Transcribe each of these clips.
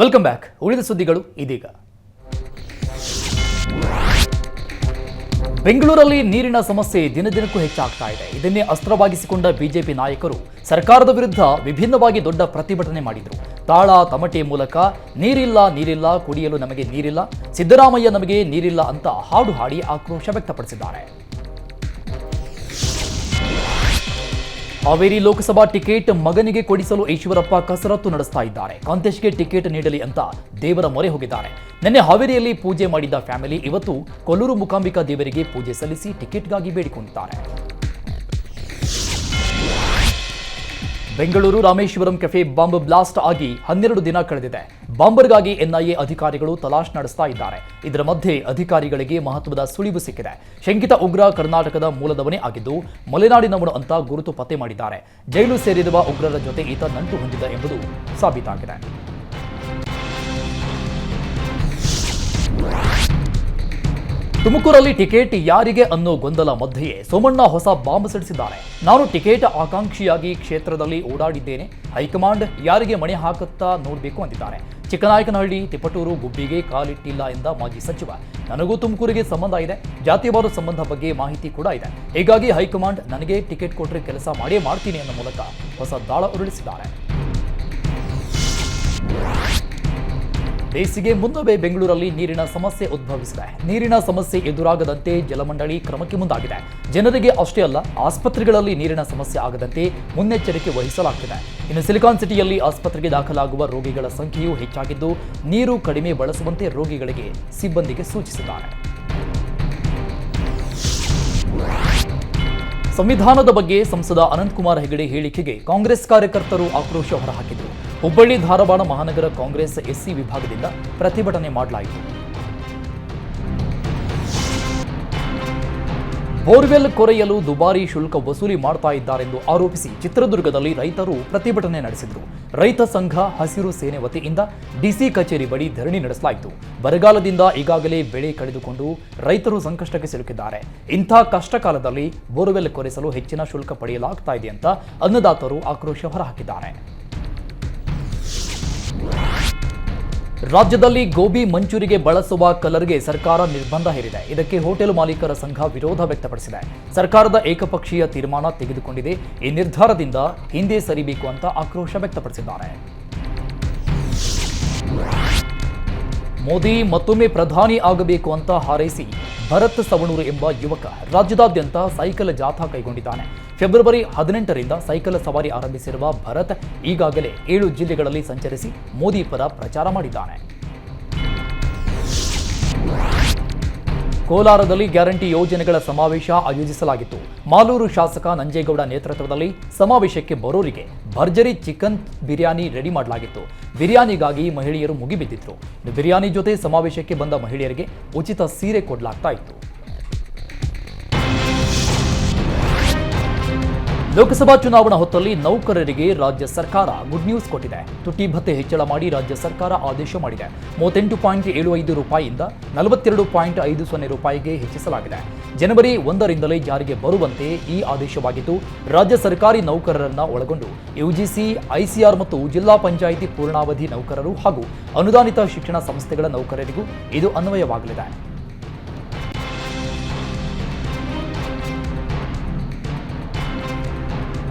Welcome back ಉಳಿದ ಸುದ್ದಿಗಳು ಇದೀಗ. ಬೆಂಗಳೂರಲ್ಲಿ ನೀರಿನ ಸಮಸ್ಯೆ ದಿನದಿನಕ್ಕೂ ಹೆಚ್ಚಾಗ್ತಾ ಇದೆ. ಇದನ್ನೇ ಅಸ್ತ್ರವಾಗಿಸಿಕೊಂಡ ಬಿಜೆಪಿ ನಾಯಕರು ಸರ್ಕಾರದ ವಿರುದ್ಧ ವಿಭಿನ್ನವಾಗಿ ದೊಡ್ಡ ಪ್ರತಿಭಟನೆ ಮಾಡಿದರು. ತಾಳ, ತಮಟೆ ಮೂಲಕ ನೀರಿಲ್ಲ ನೀರಿಲ್ಲ, ಕುಡಿಯಲು ನಮಗೆ ನೀರಿಲ್ಲ, ಸಿದ್ದರಾಮಯ್ಯ ನಮಗೆ ನೀರಿಲ್ಲ ಅಂತ ಹಾಡು ಹಾಡಿ ಆಕ್ರೋಶ ವ್ಯಕ್ತಪಡಿಸಿದ್ದಾರೆ. ಹಾವೇರಿ ಲೋಕಸಭಾ ಟಿಕೆಟ್ ಮಗನಿಗೆ ಕೊಡಿಸಲು ಈಶ್ವರಪ್ಪ ಕಸರತ್ತು ನಡೆಸ್ತಾ ಇದ್ದಾರೆ. ಕಾಂತೇಶ್ಗೆ ಟಿಕೆಟ್ ನೀಡಲಿ ಅಂತ ದೇವರ ಮೊರೆ ಹೋಗಿದ್ದಾರೆ. ನಿನ್ನೆ ಹಾವೇರಿಯಲ್ಲಿ ಪೂಜೆ ಮಾಡಿದ್ದ ಫ್ಯಾಮಿಲಿ ಇವತ್ತು ಕೊಲ್ಲೂರು ಮುಕಾಂಬಿಕಾ ದೇವರಿಗೆ ಪೂಜೆ ಸಲ್ಲಿಸಿ ಟಿಕೆಟ್ಗಾಗಿ ಬೇಡಿಕೊಂಡಿದ್ದಾರೆ. Bengaluru Rameshwaram cafe bomb blast ಆಗಿ ಹನ್ನೆರಡು ದಿನ ಕಳೆದಿದೆ. ಬಾಂಬರ್ಗಾಗಿ ಎನ್ಐಎ ಅಧಿಕಾರಿಗಳು ತಲಾಶ್ ನಡೆಸ್ತಾ ಇದ್ದಾರೆ. ಇದರ ಮಧ್ಯೆ ಅಧಿಕಾರಿಗಳಿಗೆ ಮಹತ್ವದ ಸುಳಿವು ಸಿಕ್ಕಿದೆ. ಶಂಕಿತ ಉಗ್ರ ಕರ್ನಾಟಕದ ಮೂಲದವನೇ ಆಗಿದ್ದು, ಮಲೆನಾಡಿನವನು ಅಂತ ಗುರುತು ಪತ್ತೆ ಮಾಡಿದ್ದಾರೆ. ಜೈಲು ಸೇರಿರುವ ಉಗ್ರರ ಜೊತೆ ಈತ ನಂಟು ಹೊಂದಿದೆ ಎಂಬುದು ಸಾಬೀತಾಗಿದೆ. ತುಮಕೂರಲ್ಲಿ ಟಿಕೆಟ್ ಯಾರಿಗೆ ಅನ್ನೋ ಗೊಂದಲ ಮಧ್ಯೆಯೇ ಸೋಮಣ್ಣ ಹೊಸ ಬಾಂಬ್ ಸಿಡಿಸಿದ್ದಾರೆ. ನಾನು ಟಿಕೆಟ್ ಆಕಾಂಕ್ಷಿಯಾಗಿ ಕ್ಷೇತ್ರದಲ್ಲಿ ಓಡಾಡಿದ್ದೇನೆ. ಹೈಕಮಾಂಡ್ ಯಾರಿಗೆ ಮಣೆ ಹಾಕುತ್ತಾ ನೋಡಬೇಕು ಅಂದಿದ್ದಾರೆ. ಚಿಕ್ಕನಾಯಕನಹಳ್ಳಿ, ತಿಪಟೂರು ಗುಬ್ಬಿಗೆ ಕಾಲಿಟ್ಟಿಲ್ಲ ಎಂದ ಮಾಜಿ ಸಚಿವ. ನನಗೂ ತುಮಕೂರಿಗೆ ಸಂಬಂಧ ಇದೆ. ಜಾತಿವಾದ ಸಂಬಂಧ ಬಗ್ಗೆ ಮಾಹಿತಿ ಕೂಡ ಇದೆ. ಹೀಗಾಗಿ ಹೈಕಮಾಂಡ್ ನನಗೆ ಟಿಕೆಟ್ ಕೊಟ್ಟರೆ ಕೆಲಸ ಮಾಡೇ ಮಾಡ್ತೀನಿ ಅನ್ನೋ ಮೂಲಕ ಹೊಸ ದಾಳ ಉರುಳಿಸಿದ್ದಾರೆ. ಬೇಸಿಗೆ ಮುನ್ನವೇ ಬೆಂಗಳೂರಲ್ಲಿ ನೀರಿನ ಸಮಸ್ಯೆ ಉದ್ಭವಿಸಿದೆ. ನೀರಿನ ಸಮಸ್ಯೆ ಎದುರಾಗದಂತೆ ಜಲಮಂಡಳಿ ಕ್ರಮಕ್ಕೆ ಮುಂದಾಗಿದೆ. ಜನರಿಗೆ ಅಷ್ಟೇ ಅಲ್ಲ, ಆಸ್ಪತ್ರೆಗಳಲ್ಲಿ ನೀರಿನ ಸಮಸ್ಯೆ ಆಗದಂತೆ ಮುನ್ನೆಚ್ಚರಿಕೆ ವಹಿಸಲಾಗ್ತಿದೆ. ಇನ್ನು ಸಿಲಿಕಾನ್ ಸಿಟಿಯಲ್ಲಿ ಆಸ್ಪತ್ರೆಗೆ ದಾಖಲಾಗುವ ರೋಗಿಗಳ ಸಂಖ್ಯೆಯೂ ಹೆಚ್ಚಾಗಿದ್ದು, ನೀರು ಕಡಿಮೆ ಬಳಸುವಂತೆ ರೋಗಿಗಳಿಗೆ ಸಿಬ್ಬಂದಿಗೆ ಸೂಚಿಸಿದ್ದಾರೆ. ಸಂವಿಧಾನದ ಬಗ್ಗೆ ಸಂಸದ ಅನಂತಕುಮಾರ್ ಹೆಗಡೆ ಹೇಳಿಕೆಗೆ ಕಾಂಗ್ರೆಸ್ ಕಾರ್ಯಕರ್ತರು ಆಕ್ರೋಶ ಹೊರಹಾಕಿದರು. ಹುಬ್ಬಳ್ಳಿ, ಧಾರವಾಡ ಮಹಾನಗರ ಕಾಂಗ್ರೆಸ್ ಎಸ್ಸಿ ವಿಭಾಗದಿಂದ ಪ್ರತಿಭಟನೆ ಮಾಡಲಾಯಿತು. ಬೋರ್ವೆಲ್ ಕೊರೆಯಲು ದುಬಾರಿ ಶುಲ್ಕ ವಸೂಲಿ ಮಾಡ್ತಾ ಇದ್ದಾರೆಂದು ಆರೋಪಿಸಿ ಚಿತ್ರದುರ್ಗದಲ್ಲಿ ರೈತರು ಪ್ರತಿಭಟನೆ ನಡೆಸಿದರು. ರೈತ ಸಂಘ ಹಸಿರು ಸೇನೆ ವತಿಯಿಂದ ಡಿಸಿ ಕಚೇರಿ ಬಳಿ ಧರಣಿ ನಡೆಸಲಾಯಿತು. ಬರಗಾಲದಿಂದ ಈಗಾಗಲೇ ಬೆಳೆ ಕಳೆದುಕೊಂಡು ರೈತರು ಸಂಕಷ್ಟಕ್ಕೆ ಸಿಲುಕಿದ್ದಾರೆ. ಇಂಥ ಕಷ್ಟಕಾಲದಲ್ಲಿ ಬೋರ್ವೆಲ್ ಕೊರೆಸಲು ಹೆಚ್ಚಿನ ಶುಲ್ಕ ಪಡೆಯಲಾಗ್ತಾ ಇದೆ ಅಂತ ಅನ್ನದಾತರು ಆಕ್ರೋಶ ಹೊರಹಾಕಿದ್ದಾರೆ. ರಾಜ್ಯದಲ್ಲಿ ಗೋಬಿ ಮಂಚೂರಿಗೆ ಬಳಸುವ ಕಲರ್ಗೆ ಸರ್ಕಾರ ನಿರ್ಬಂಧ ಹೇರಿದೆ. ಇದಕ್ಕೆ ಹೋಟೆಲ್ ಮಾಲೀಕರ ಸಂಘ ವಿರೋಧ ವ್ಯಕ್ತಪಡಿಸಿದೆ. ಸರ್ಕಾರದ ಏಕಪಕ್ಷೀಯ ತೀರ್ಮಾನ ತೆಗೆದುಕೊಂಡಿದೆ. ಈ ನಿರ್ಧಾರದಿಂದ ಹಿಂದೆ ಸರಿಬೇಕು ಅಂತ ಆಕ್ರೋಶ ವ್ಯಕ್ತಪಡಿಸಿದ್ದಾರೆ. ಮೋದಿ ಮತ್ತೊಮ್ಮೆ ಪ್ರಧಾನಿ ಆಗಬೇಕು ಅಂತ ಹಾರೈಸಿ ಭರತ್ ಸವಣೂರು ಎಂಬ ಯುವಕ ರಾಜ್ಯದಾದ್ಯಂತ ಸೈಕಲ್ ಜಾಥಾ ಕೈಗೊಂಡಿದ್ದಾನೆ. ಫೆಬ್ರವರಿ ಹದಿನೆಂಟರಿಂದ ಸೈಕಲ್ ಸವಾರಿ ಆರಂಭಿಸಿರುವ ಭರತ್ ಈಗಾಗಲೇ ಏಳು ಜಿಲ್ಲೆಗಳಲ್ಲಿ ಸಂಚರಿಸಿ ಮೋದಿ ಪರ ಪ್ರಚಾರ ಮಾಡಿದ್ದಾನೆ. ಕೋಲಾರದಲ್ಲಿ ಗ್ಯಾರಂಟಿ ಯೋಜನೆಗಳ ಸಮಾವೇಶ ಆಯೋಜಿಸಲಾಗಿತ್ತು. ಮಾಲೂರು ಶಾಸಕ ನಂಜೇಗೌಡ ನೇತೃತ್ವದಲ್ಲಿ ಸಮಾವೇಶಕ್ಕೆ ಬರೋರಿಗೆ ಭರ್ಜರಿ ಚಿಕನ್ ಬಿರಿಯಾನಿ ರೆಡಿ ಮಾಡಲಾಗಿತ್ತು. ಬಿರಿಯಾನಿಗಾಗಿ ಮಹಿಳೆಯರು ಮುಗಿಬಿದ್ದಿದ್ರು. ಬಿರಿಯಾನಿ ಜೊತೆ ಸಮಾವೇಶಕ್ಕೆ ಬಂದ ಮಹಿಳೆಯರಿಗೆ ಉಚಿತ ಸೀರೆ ಕೊಡಲಾಗ್ತಾ ಇತ್ತು. ಲೋಕಸಭಾ ಚುನಾವಣಾ ಹೊತ್ತಲ್ಲಿ ನೌಕರರಿಗೆ ರಾಜ್ಯ ಸರ್ಕಾರ ಗುಡ್ ನ್ಯೂಸ್ ಕೊಟ್ಟಿದೆ. ತುಟಿ ಭತ್ತೆ ಹೆಚ್ಚಳ ಮಾಡಿ ರಾಜ್ಯ ಸರ್ಕಾರ ಆದೇಶ ಮಾಡಿದೆ. ಮೂವತ್ತೆಂಟು ಪಾಯಿಂಟ್ ಏಳು ಐದು ರೂಪಾಯಿಯಿಂದ ನಲವತ್ತೆರಡು ಪಾಯಿಂಟ್ ಐದು ಸೊನ್ನೆ ರೂಪಾಯಿಗೆ ಹೆಚ್ಚಿಸಲಾಗಿದೆ. ಜನವರಿ ಒಂದರಿಂದಲೇ ಜಾರಿಗೆ ಬರುವಂತೆ ಈ ಆದೇಶವಾಗಿದ್ದು, ರಾಜ್ಯ ಸರ್ಕಾರಿ ನೌಕರರನ್ನ ಒಳಗೊಂಡು ಯುಜಿಸಿ, ಐಸಿಆರ್ ಮತ್ತು ಜಿಲ್ಲಾ ಪಂಚಾಯಿತಿ ಪೂರ್ಣಾವಧಿ ನೌಕರರು ಹಾಗೂ ಅನುದಾನಿತ ಶಿಕ್ಷಣ ಸಂಸ್ಥೆಗಳ ನೌಕರರಿಗೂ ಇದು ಅನ್ವಯವಾಗಲಿದೆ.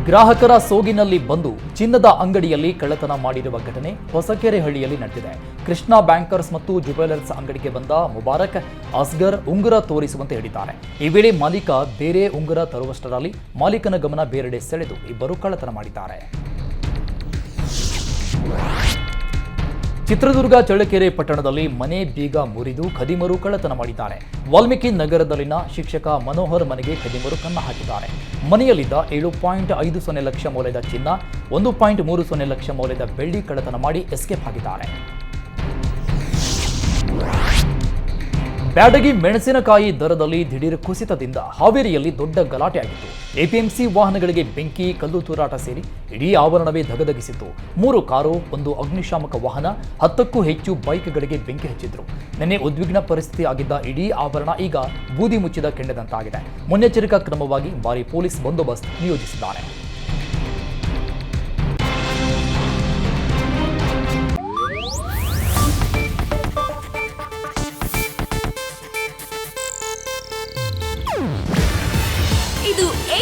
ಗ್ರಾಹಕರ ಸೋಗಿನಲ್ಲಿ ಬಂದು ಚಿನ್ನದ ಅಂಗಡಿಯಲ್ಲಿ ಕಳ್ಳತನ ಮಾಡಿರುವ ಘಟನೆ ಹೊಸಕೆರೆಹಳ್ಳಿಯಲ್ಲಿ ನಡೆದಿದೆ. ಕೃಷ್ಣ ಬ್ಯಾಂಕರ್ಸ್ ಮತ್ತು ಜುವೆಲರ್ಸ್ ಅಂಗಡಿಗೆ ಬಂದ ಮುಬಾರಕ್ ಅಸ್ಗರ್ ಉಂಗುರ ತೋರಿಸುವಂತೆ ಹೇಳಿದ್ದಾರೆ. ಈ ವೇಳೆ ಮಾಲೀಕ ಬೇರೆ ಉಂಗುರ ತರುವಷ್ಟರಲ್ಲಿ ಮಾಲೀಕನ ಗಮನ ಬೇರೆಡೆ ಸೆಳೆದು ಇಬ್ಬರು ಕಳ್ಳತನ ಮಾಡಿದ್ದಾರೆ. ಚಿತ್ರದುರ್ಗ ಚಳ್ಳಕೆರೆ ಪಟ್ಟಣದಲ್ಲಿ ಮನೆ ಬೀಗ ಮುರಿದು ಖದೀಮರು ಕಳ್ಳತನ ಮಾಡಿದ್ದಾರೆ. ವಾಲ್ಮೀಕಿ ನಗರದಲ್ಲಿನ ಶಿಕ್ಷಕ ಮನೋಹರ್ ಮನೆಗೆ ಖದಿಮರು ಕನ್ನ ಹಾಕಿದ್ದಾರೆ. ಮನೆಯಲ್ಲಿದ್ದ ಏಳು ಪಾಯಿಂಟ್ ಐದು ಸೊನ್ನೆ ಲಕ್ಷ ಮೌಲ್ಯದ ಚಿನ್ನ, ಒಂದು ಪಾಯಿಂಟ್ ಮೂರು ಸೊನ್ನೆ ಲಕ್ಷ ಮೌಲ್ಯದ ಬೆಳ್ಳಿ ಕಳ್ಳತನ ಮಾಡಿ ಎಸ್ಕೇಪ್ ಆಗಿದ್ದಾರೆ. ಬ್ಯಾಡಗಿ ಮೆಣಸಿನಕಾಯಿ ದರದಲ್ಲಿ ದಿಢೀರ್ ಕುಸಿತದಿಂದ ಹಾವೇರಿಯಲ್ಲಿ ದೊಡ್ಡ ಗಲಾಟೆ ಆಗಿತ್ತು ಎಪಿಎಂಸಿ ವಾಹನಗಳಿಗೆ ಬೆಂಕಿ, ಕಲ್ಲು ತೂರಾಟ ಸೇರಿ ಇಡೀ ಆವರಣವೇ ಧಗಧಗಿಸಿತ್ತು. ಮೂರು ಕಾರು, ಒಂದು ಅಗ್ನಿಶಾಮಕ ವಾಹನ, ಹತ್ತಕ್ಕೂ ಹೆಚ್ಚು ಬೈಕ್ಗಳಿಗೆ ಬೆಂಕಿ ಹಚ್ಚಿದ್ರು. ನಿನ್ನೆ ಉದ್ವಿಗ್ನ ಪರಿಸ್ಥಿತಿ ಆಗಿದ್ದ ಇಡೀ ಆವರಣ ಈಗ ಬೂದಿ ಮುಚ್ಚಿದ ಕೆಂಡದಂತಾಗಿದೆ. ಮುನ್ನೆಚ್ಚರಿಕಾ ಕ್ರಮವಾಗಿ ಭಾರಿ ಪೊಲೀಸ್ ಬಂದೋಬಸ್ತ್ ನಿಯೋಜಿಸಿದ್ದಾರೆ.